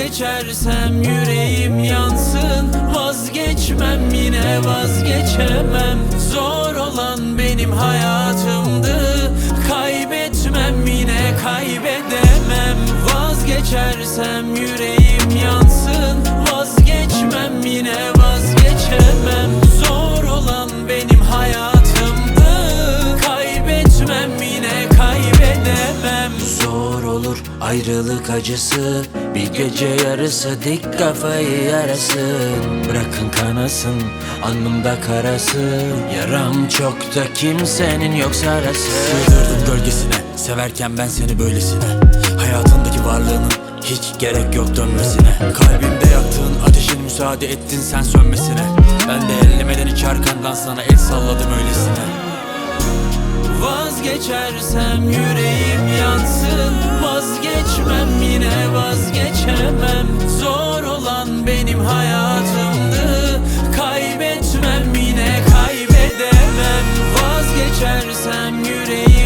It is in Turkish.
Vazgeçersem yüreğim yansın. Vazgeçmem yine vazgeçemem. Zor olan benim hayatımdı. Kaybetmem yine kaybedemem. Vazgeçersem yüreğim olur ayrılık acısı. Bir gece yarısı dik kafayı yarasın. Bırakın kanasın alnımda karası. Yaram çok da kimsenin yok sarası. Sığdırdım gölgesine Severken ben seni böylesine. Hayatındaki varlığının hiç gerek yok dönmesine. Kalbimde yaktığın ateşin müsaade ettin sen sönmesine. Ben de ellemeden hiç arkandan sana el salladım öylesine. Vazgeçersem yüreğim hayatımdı. Kaybetmem yine kaybedemem. Vazgeçersem yüreğim